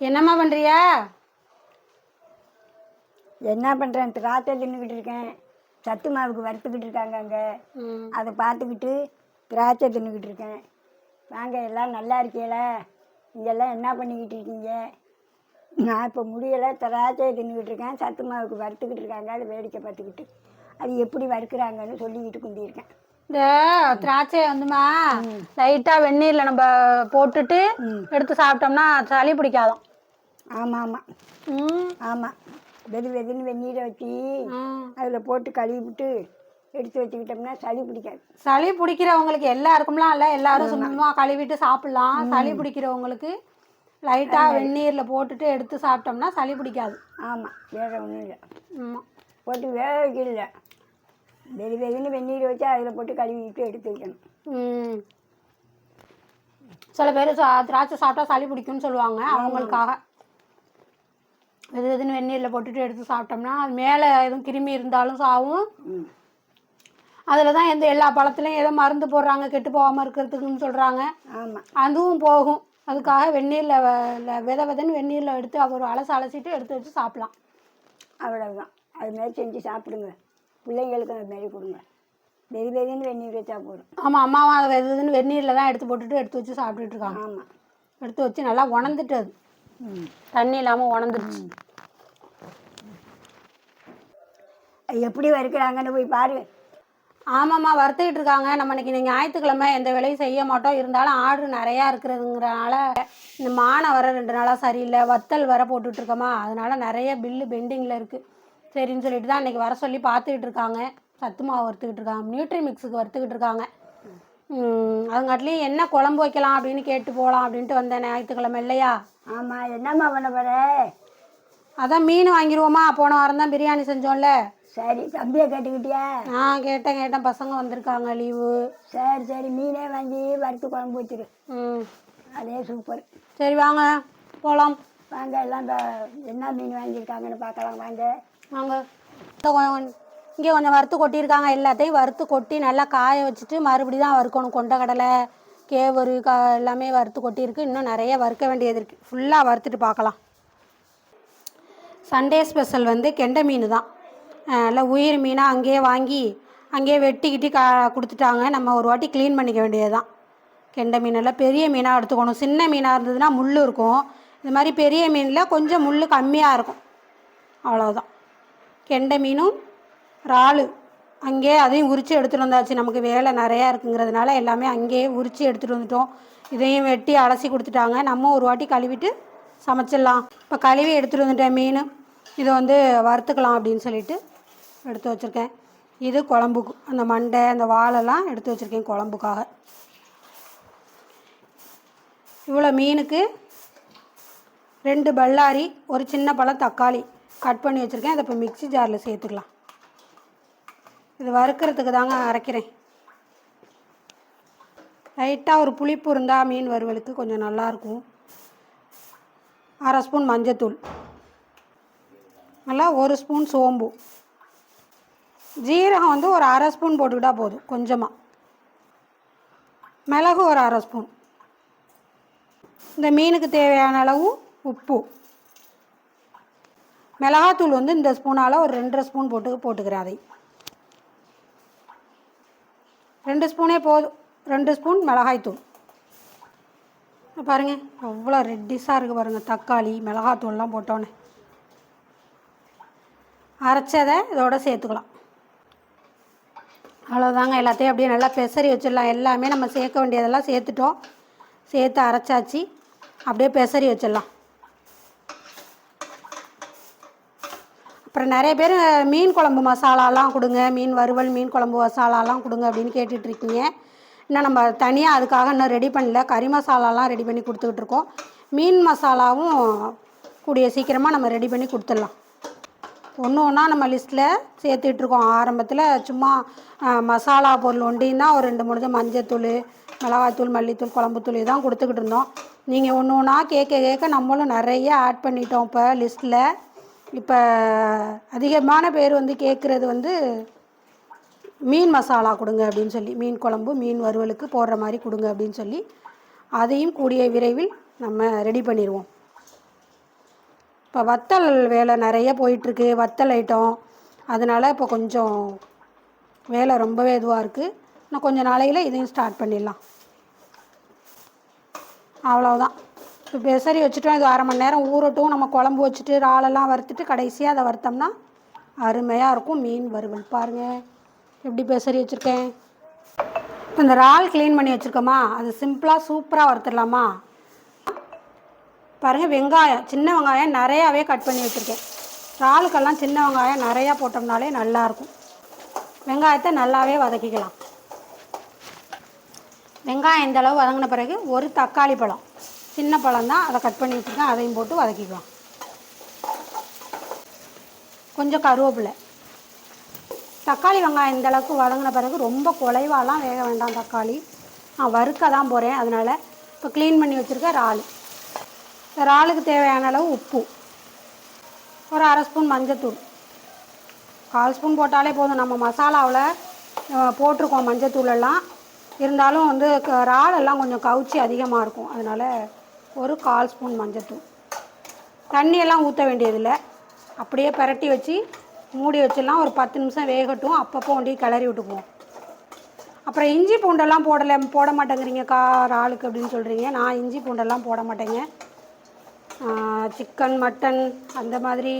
என்னம்மா பண்ணுறியா என்ன பண்ணுறேன் திராட்சை தின்னுக்கிட்டு இருக்கேன். சத்து மாவுக்கு வறுத்துக்கிட்டு இருக்காங்க அங்கே. அதை பார்த்துக்கிட்டு திராட்சை தின்னுக்கிட்டு இருக்கேன். வாங்க எல்லாம் நல்லா இருக்கீங்களா இங்கெல்லாம் என்ன பண்ணிக்கிட்டு இருக்கீங்க? நான் இப்போ முடியலை. திராட்சையை தின்னுக்கிட்டு இருக்கேன். சத்து மாவுக்கு வறுத்துக்கிட்டு இருக்காங்க. அதை வேடிக்கை பார்த்துக்கிட்டு. அது எப்படி வறுக்கிறாங்கன்னு சொல்லிக்கிட்டு குந்திருக்கேன் இந்த திராட்சையை வந்துமா லைட்டாக வெந்நீரில் நம்ம போட்டுட்டு எடுத்து சாப்பிட்டோம்னா சளி பிடிக்காதாம். ஆமாம். ஆமாம் ம். ஆமாம் வெது வெதுன்னு வெந்நீரை வச்சு. அதில் போட்டு கழுவி விட்டு எடுத்து வச்சுக்கிட்டோம்னா சளி பிடிக்காது. சளி பிடிக்கிறவங்களுக்கு எல்லாருக்கும்லாம் இல்லை எல்லாரும் சும்மா கழுவிட்டு சாப்பிட்லாம். சளி பிடிக்கிறவங்களுக்கு லைட்டாக வெந்நீரில் போட்டுட்டு எடுத்து சாப்பிட்டோம்னா சளி பிடிக்காது. ஆமாம் வேற ஒன்றும் இல்லை. ஆமாம் போட்டு வேக வைக்கல. வெது வெதுன்னு வெந்நீர் வச்சு அதில் போட்டு கழுவிட்டு எடுத்து வைக்கணும். ம். சில பேர் சா திராட்சை சாப்பிட்டா சளி பிடிக்கும்னு சொல்லுவாங்க அவங்களுக்காக. வெது வெதுன்னு வெந்நீரில் போட்டுட்டு எடுத்து சாப்பிட்டோம்னா அது மேலே எதுவும் கிருமி இருந்தாலும் சாவும். அதில் தான் எந்த எல்லா பழத்துலையும் ஏதோ மருந்து போடுறாங்க கெட்டு போகாமல் இருக்கிறதுக்குன்னு சொல்கிறாங்க ஆமாம் அதுவும் போகும். அதுக்காக வெந்நீரில் வித விதன்னு வெந்நீரில் எடுத்து ஒரு அலசு அலசிட்டு எடுத்து வச்சு சாப்பிட்லாம். அவ்வளவுதான். அது மாதிரி செஞ்சு சாப்பிடுங்க. பிள்ளைங்களுக்கு அது மாதிரி கொடுங்க. வெது வெதுன்னு வெந்நீர் வச்சா போதும். ஆமாம் அம்மாவும் அதை வெது வெதுன்னு வெந்நீரில் தான் எடுத்து போட்டுட்டு எடுத்து வச்சு சாப்பிட்டுட்டு இருக்காங்க. ஆமாம் எடுத்து வச்சு நல்லா உணர்ந்துட்டு அது தண்ணி இல்லாமல் உணர்ந்துருச்சு. எப்படி வறுக்கிறாங்கன்னு போய் பாரு. ஆமாம்மா வறுத்துக்கிட்டு இருக்காங்க. நம்ம இன்னைக்கு இந்த ஞாயிற்றுக்கிழமை எந்த வேலையும் செய்ய மாட்டோம். இருந்தாலும் ஆர்டர் நிறையா இருக்கிறதுங்கிறனால இந்த மானை வர ரெண்டு நாளாக சரியில்லை. வத்தல் வர போட்டுட்டு இருக்கோமா. அதனால நிறைய பில்லு பெண்டிங்கில் இருக்குது சரின்னு சொல்லிட்டு தான் இன்னைக்கு வர சொல்லி பார்த்துக்கிட்டு இருக்காங்க. சத்து மாவு வறுத்துக்கிட்டு இருக்காங்க. நியூட்ரி மிக்ஸுக்கு வறுத்துக்கிட்டு இருக்காங்க. அதுங்காட்டிலையும் என்ன குழம்பு வைக்கலாம் அப்படின்னு கேட்டு போகலாம் அப்படின்ட்டு வந்தேன். ஞாயிற்றுக்கிழமை இல்லையா? ஆமாம் என்னம்மா பண்ண போற? அதான் மீன் வாங்கிடுவோமா போன வாரம் தான் பிரியாணி செஞ்சோம்ல. சரி தம்பியை கேட்டுக்கிட்டியா? ஆ கேட்டேன் கேட்டேன் பசங்க வந்திருக்காங்க லீவு. சரி சரி மீனே வாங்கி வறுத்து குழம்பு வச்சிரு. ம். அதே சூப்பர் சரி வாங்க போகலாம் வாங்க எல்லாம் இந்த என்ன மீன் வாங்கியிருக்காங்கன்னு பார்க்கலாம் வாங்க. வாங்க. இங்கே கொஞ்சம் வறுத்து கொட்டியிருக்காங்க எல்லாத்தையும் வறுத்து கொட்டி நல்லா காய வச்சுட்டு மறுபடி தான் வறுக்கணும் கொண்டக்கடலை கேவரு கா எல்லாமே வறுத்து கொட்டியிருக்கு. இன்னும் நிறைய வறுக்க வேண்டியது இருக்குது ஃபுல்லாக வறுத்துட்டு பார்க்கலாம். சண்டே ஸ்பெஷல் வந்து கெண்டை மீன் தான். நல்லா உயிர் மீனாக அங்கேயே வாங்கி அங்கேயே வெட்டிக்கிட்டு கா கொடுத்துட்டாங்க. நம்ம ஒரு வாட்டி க்ளீன் பண்ணிக்க வேண்டியது தான். கெண்டை மீனெல்லாம் பெரிய மீனாக எடுத்துக்கணும். சின்ன மீனாக இருந்ததுன்னா முள் இருக்கும். இது மாதிரி பெரிய மீனில் கொஞ்சம் முள் கம்மியாக இருக்கும். அவ்வளோதான் கெண்டை மீனும் இறாலு. அங்கேயே அதையும் உரித்து எடுத்துகிட்டு வந்தாச்சு. நமக்கு வேலை நிறையா இருக்குங்கிறதுனால எல்லாமே அங்கேயே உரித்து எடுத்துகிட்டு வந்துட்டோம். இதையும் வெட்டி அலசி கொடுத்துட்டாங்க. நம்ம ஒரு வாட்டி கழுவிட்டு சமைச்சிடலாம். இப்போ கழுவி எடுத்துகிட்டு வந்துட்டேன். மீன். இதை வந்து வறுத்துக்கலாம் அப்படின்னு சொல்லிட்டு எடுத்து வச்சுருக்கேன். இது குழம்புக்கு அந்த மண்டை அந்த வாலெல்லாம் எடுத்து வச்சுருக்கேன் குழம்புக்காக. இவ்வளோ மீனுக்கு ரெண்டு பல்லாரி ஒரு சின்ன பழம் தக்காளி கட் பண்ணி வச்சுருக்கேன். அதை இப்போ மிக்ஸி ஜாரில் சேர்த்துக்கலாம். இது வறுக்கிறதுக்கு தாங்க அரைக்கிறேன். லைட்டாக ஒரு புளிப்பு இருந்தால் மீன் வறுவலுக்கு கொஞ்சம் நல்லாயிருக்கும் அரை ஸ்பூன் மஞ்சத்தூள். நல்லா ஒரு ஸ்பூன் சோம்பு. ஜீரகம் வந்து ஒரு அரை ஸ்பூன் போட்டுக்கிட்டால் போதும் கொஞ்சமாக மிளகு ஒரு அரை ஸ்பூன். இந்த மீனுக்கு தேவையான அளவு உப்பு. மிளகாத்தூள் வந்து இந்த ஸ்பூனால் ஒரு ரெண்டரை ஸ்பூன் போட்டு போட்டுக்கிறேன் அதை. ரெண்டு ஸ்பூனே போதும். ரெண்டு ஸ்பூன் மிளகாய்த்தூள் பாருங்கள் பாருங்க ரெட்டிஸாக இருக்குது பாருங்கள் தக்காளி மிளகாத்தூள்லாம் போட்டோன்னே. அரைச்சதை இதோட சேர்த்துக்கலாம். அவ்வளோதாங்க எல்லாத்தையும் அப்படியே நல்லா பெசரி வச்சிடலாம். எல்லாமே நம்ம சேர்க்க வேண்டியதெல்லாம் சேர்த்துட்டோம். சேர்த்து அரைச்சாச்சு. அப்படியே பெசரி வச்சிடலாம். அப்புறம் நிறைய பேர் மீன் குழம்பு மசாலாலாம் கொடுங்க மீன் வறுவல் மீன் குழம்பு மசாலாலாம் கொடுங்க அப்படின்னு கேட்டுட்ருக்கீங்க இன்னும் நம்ம தனியாக அதுக்காக இன்னும் ரெடி பண்ணல. கறி மசாலாலாம் ரெடி பண்ணி கொடுத்துக்கிட்டு இருக்கோம். மீன் மசாலாவும் கூடிய சீக்கிரமாக நம்ம ரெடி பண்ணி கொடுத்துடலாம். ஒன்று ஒன்றா நம்ம லிஸ்ட்டில் சேர்த்துட்ருக்கோம் ஆரம்பத்தில் சும்மா மசாலா பொருள் ஒண்டின்னா ஒரு ரெண்டு மூணு மஞ்சத்தூள் மிளகாய்த்தூள் மல்லித்தூள் குழம்புத்தூள் தான் கொடுத்துக்கிட்டு இருந்தோம். நீங்கள் ஒன்று ஒன்றா கேட்க கேட்க நம்மளும் நிறைய ஆட் பண்ணிட்டோம் இப்போ லிஸ்ட்டில் இப்போ அதிகமான பேர் வந்து கேட்குறது வந்து மீன் மசாலா கொடுங்க அப்படின்னு சொல்லி மீன் குழம்பு மீன் வறுவலுக்கு போடுற மாதிரி கொடுங்க அப்படின்னு சொல்லி அதையும் கூடிய விரைவில் நம்ம ரெடி பண்ணிடுவோம் இப்போ வத்தல் வேலை நிறைய போயிட்டுருக்கு வத்தல் ஐட்டம். அதனால் இப்போ கொஞ்சம் வேலை ரொம்பவே இதுவாக இருக்குது இன்னும் கொஞ்சம் நாளையில் இதையும் ஸ்டார்ட் பண்ணிடலாம். அவ்வளோதான் இப்போ பெசரி வச்சுட்டோம். இது அரை மணி நேரம் ஊறட்டும். நம்ம குழம்பு வச்சுட்டு இறாலெல்லாம் வறுத்துட்டு கடைசியாக அதை வறுத்தோம்னா அருமையாக இருக்கும். மீன் வறுவல் பாருங்கள் எப்படி பெசரி வச்சுருக்கேன்? இப்போ இந்த இறால் க்ளீன் பண்ணி வச்சுருக்கோமா? அது சிம்பிளாக சூப்பராக வறுத்துடலாமா? பாருங்கள் வெங்காயம் சின்ன வெங்காயம் நிறையாவே கட் பண்ணி வச்சுருக்கேன். இறாலுக்கெல்லாம் சின்ன வெங்காயம் நிறையா போட்டோம்னாலே நல்லாயிருக்கும் வெங்காயத்தை நல்லாவே வதக்கிக்கலாம். வெங்காயம் இந்த அளவு வதங்கின பிறகு ஒரு தக்காளி பழம். சின்ன பழம் தான் அதை கட் பண்ணி வச்சுருக்கேன் அதையும் போட்டு வதக்கிக்கலாம். கொஞ்சம் கருவேப்பிலை. தக்காளி வெங்காயம் இந்தளவுக்கு வதங்கின பிறகு ரொம்ப குலைவாலாம் வேக வேண்டாம் தக்காளி. நான் வறுக்க தான் போகிறேன் அதனால் இப்போ க்ளீன் பண்ணி வச்சுருக்க இறால். இந்த இறாலுக்கு தேவையான அளவு உப்பு. ஒரு அரை ஸ்பூன் மஞ்சத்தூள். கால் ஸ்பூன் போட்டாலே போதும். நம்ம மசாலாவில் போட்டிருக்கோம் மஞ்சத்தூள் எல்லாம் இருந்தாலும் வந்து க- இறாலெல்லாம் கொஞ்சம் கவுச்சி அதிகமாக இருக்கும். அதனால் ஒரு கால் ஸ்பூன் மஞ்சத்தூள் தண்ணியெல்லாம் ஊற்ற வேண்டியதில்லை. அப்படியே பிரட்டி வச்சு மூடி வச்சிடலாம். ஒரு பத்து நிமிஷம் வேகட்டும். அப்பப்போ ஒண்டி கிளறி விட்டுக்குவோம். அப்புறம் இஞ்சி பூண்டெல்லாம் போடலை போட மாட்டேங்கிறீங்க கார் இறாலுக்கு அப்படின்னு சொல்கிறீங்க நான் இஞ்சி பூண்டெல்லாம் போட மாட்டேங்க. சிக்கன் மட்டன் அந்த மாதிரி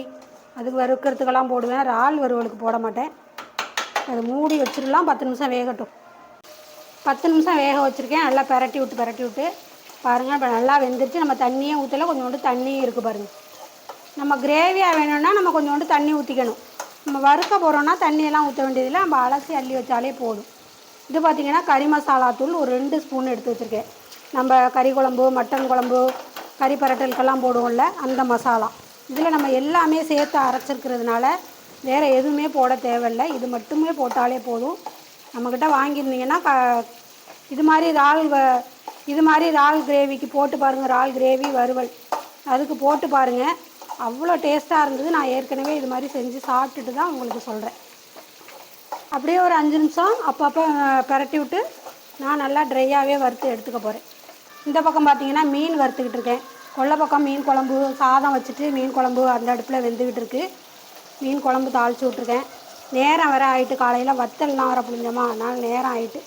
அதுக்கு வறுக்கிறதுக்கெல்லாம் போடுவேன். இறால் வறுவலுக்கு போட மாட்டேன். அது மூடி வச்சிடலாம். பத்து நிமிஷம் வேகட்டும். பத்து நிமிஷம் வேக வச்சுருக்கேன். நல்லா பிரட்டி விட்டு பிரட்டி விட்டு பாருங்கள் இப்போ நல்லா வெந்துருச்சு. நம்ம தண்ணியே ஊற்றல கொஞ்சோண்டு தண்ணியும் இருக்குது பாருங்கள் நம்ம கிரேவியாக வேணும்னா நம்ம கொஞ்சோண்டு தண்ணி ஊற்றிக்கணும் நம்ம வறுக்க போகிறோன்னா தண்ணியெல்லாம் ஊற்ற வேண்டியதில்லை. நம்ம அலசி அள்ளி வச்சாலே போதும். இது பார்த்திங்கன்னா கறி மசாலா தூள் ஒரு ரெண்டு ஸ்பூன் எடுத்து வச்சுருக்கேன். நம்ம கறி குழம்பு மட்டன் குழம்பு கறி பரட்டலுக்கெல்லாம் போடுவோம்ல அந்த மசாலா. இதில் நம்ம எல்லாமே சேர்த்து அரைச்சிருக்கிறதுனால வேறு எதுவுமே போட தேவையில்லை. இது மட்டுமே போட்டாலே போதும். நம்மக்கிட்ட வாங்கியிருந்தீங்கன்னா க இது மாதிரி இறால் இது மாதிரி இறால் கிரேவிக்கு போட்டு பாருங்கள் இறால் கிரேவி வறுவல். அதுக்கு போட்டு பாருங்கள் அவ்வளோ டேஸ்ட்டாக இருந்தது. நான் ஏற்கனவே இது மாதிரி செஞ்சு சாப்பிட்டுட்டு தான் உங்களுக்கு சொல்கிறேன் அப்படியே ஒரு அஞ்சு நிமிஷம் அப்பப்போ பரட்டி பிரட்டி விட்டு நான் நல்லா ட்ரையாகவே வறுத்து எடுத்துக்க போகிறேன் இந்த பக்கம் பார்த்தீங்கன்னா மீன் வறுத்துக்கிட்டு இருக்கேன். கொல்லை பக்கம் மீன் குழம்பு சாதம் வச்சுட்டு மீன் குழம்பு அந்த அடுப்பில் வெந்துக்கிட்டு இருக்கு. மீன் குழம்பு தாளித்து விட்ருக்கேன் நேரம் வர ஆயிட்டு காலையில் வத்தல்லாம் வர புரிஞ்சோமா அதனால் நேரம் ஆயிட்டு.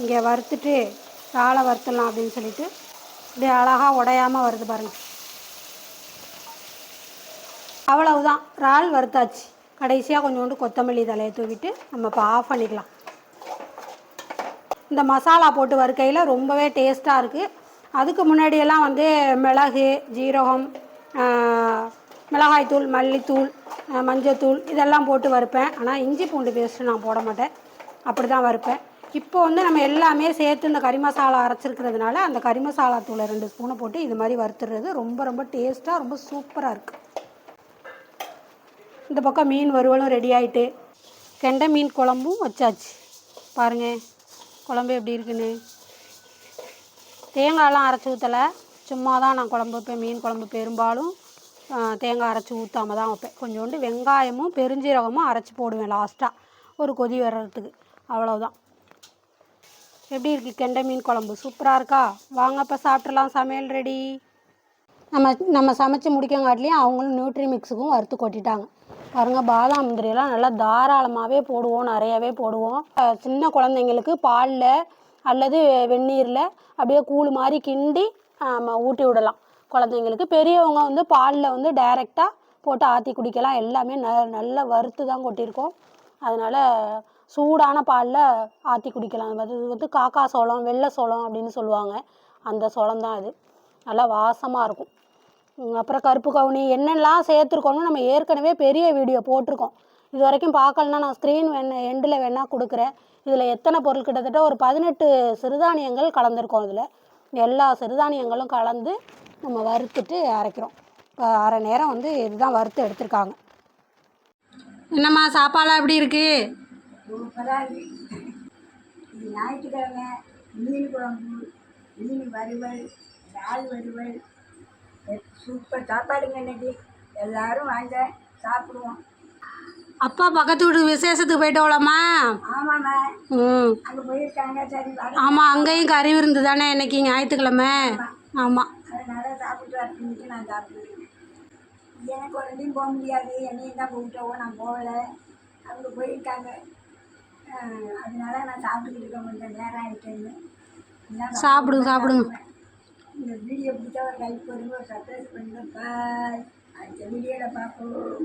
இங்கே வறுத்துட்டு இறாலை வறுத்துடலாம் அப்படின்னு சொல்லிட்டு இப்படி அழகாக உடையாமல் வருது பாருங்கள் அவ்வளவுதான். இறால் வறுத்தாச்சு. கடைசியாக கொஞ்சோண்டு கொத்தமல்லி தலையை தூவிட்டு நம்ம இப்போ ஆஃப் பண்ணிக்கலாம். இந்த மசாலா போட்டு வறுக்கையில் ரொம்பவே டேஸ்ட்டாக இருக்குது அதுக்கு முன்னாடியெல்லாம் வந்து மிளகு ஜீரகம் மிளகாய்த்தூள் மல்லித்தூள் மஞ்சத்தூள் இதெல்லாம் போட்டு வறுப்பேன். ஆனால் இஞ்சி பூண்டு பேஸ்ட்டு நான் போட மாட்டேன். அப்படி தான் வறுப்பேன். இப்போ வந்து நம்ம எல்லாமே சேர்த்து இந்த கறி மசாலா அரைச்சிருக்கிறதுனால அந்த கறி மசாலா தூளை ரெண்டு ஸ்பூனை போட்டு இது மாதிரி வறுத்துறது ரொம்ப ரொம்ப டேஸ்ட்டாக ரொம்ப சூப்பராக இருக்குது இந்த பக்கம் மீன் வறுவலும் ரெடி ஆகிட்டு கெண்டை மீன் குழம்பும் வச்சாச்சு. பாருங்க குழம்பு எப்படி இருக்குன்னு. தேங்காயெல்லாம் அரைச்சி ஊற்றலை சும்மா தான் நான் குழம்பு வைப்பேன் மீன் குழம்பு பெரும்பாலும். தேங்காய் அரைச்சி ஊற்றாம தான் வைப்பேன். கொஞ்சோண்டு வெங்காயமும் பெருஞ்சீரகமும் அரைச்சி போடுவேன் லாஸ்ட்டாக ஒரு கொதி வர்றதுக்கு. அவ்வளோதான் எப்படி இருக்குது கெண்டை மீன் குழம்பு? சூப்பராக இருக்கா? வாங்க அப்போ சாப்பிட்றலாம் சமையல் ரெடி நம்ம நம்ம சமைச்சு முடிக்கங்காட்டிலையும் அவங்களும் நியூட்ரி மிக்ஸுக்கும் வறுத்து கொட்டிட்டாங்க. பாருங்கள் பாதாம் முந்திரியெல்லாம் நல்லா தாராளமாகவே போடுவோம் நிறையவே போடுவோம். சின்ன குழந்தைங்களுக்கு பாலில் அல்லது வெந்நீரில் அப்படியே கூழ் மாதிரி கிண்டி நம்ம ஊட்டி விடலாம். குழந்தைங்களுக்கு பெரியவங்க வந்து பாலில் வந்து டைரெக்டாக போட்டு ஆற்றி குடிக்கலாம். எல்லாமே ந நல்லா வறுத்து தான் கொட்டியிருக்கோம். அதனால் சூடான பாலில் ஆற்றி குடிக்கலாம். அது வந்து காக்கா சோளம் வெள்ளை சோளம் அப்படின்னு சொல்லுவாங்க. அந்த சோளம் தான் அது. நல்லா வாசமாக இருக்கும். அப்புறம் கருப்பு கவுனி என்னெல்லாம் சேர்த்துருக்கோம்னு நம்ம ஏற்கனவே பெரிய வீடியோ போட்டிருக்கோம். இது வரைக்கும் பார்க்கலன்னா நான் ஸ்க்ரீன் வேணா எண்டில் வேணால் கொடுக்குறேன். இதில் எத்தனை பொருள்? கிட்டத்தட்ட ஒரு பதினெட்டு சிறுதானியங்கள் கலந்துருக்கோம் இதில். எல்லா சிறுதானியங்களும் கலந்து நம்ம வறுத்துட்டு அரைக்கிறோம். இப்போ அரை நேரம் வந்து இதுதான் வறுத்து எடுத்திருக்காங்க. என்னம்மா சாப்பாடெலாம் எப்படி இருக்குது சூப்பராக இருக்கு இது ஞாயிற்றுக்கிழமை மீன் குழம்பு மீன் வறுவல் இறால் வறுவல். சூப்பர் சாப்பாடுங்க இன்னைக்கு. எல்லாரும் வாங்க சாப்பிடுவோம். அப்பா பக்கத்து வீட்டு விசேஷத்துக்கு போயிட்டோலாமா ஆமாம்மா. ம். அங்கே போயிருக்காங்க சரி ஆமாம் அங்கேயும் கறி விருந்து தானே இன்னைக்கு ஞாயிற்றுக்கிழமை? ஆமாம் அதனால சாப்பிட்டு வரட்டுன்ட்டு நான் சாப்பிடுவேன். எனக்கு ஒரு போக முடியாது. என்னையும் தான் கூப்பிட்டவோ நான் போகல. அவங்க போயிருக்காங்க. அதனால நான் சாப்பிட்டுக்கிட்டு இருக்கேன் கொஞ்சம் நேரம் ஆகிட்டேன்னு. சாப்பிடுங்க சாப்பிடுங்க. இந்த வீடியோ பிடிச்சா ஒரு லைக் பண்ணுங்க ஒரு சப்ஸ்கிரைப் பண்ணுங்க. பாய் அடுத்த வீடியோவில் பார்ப்போம்.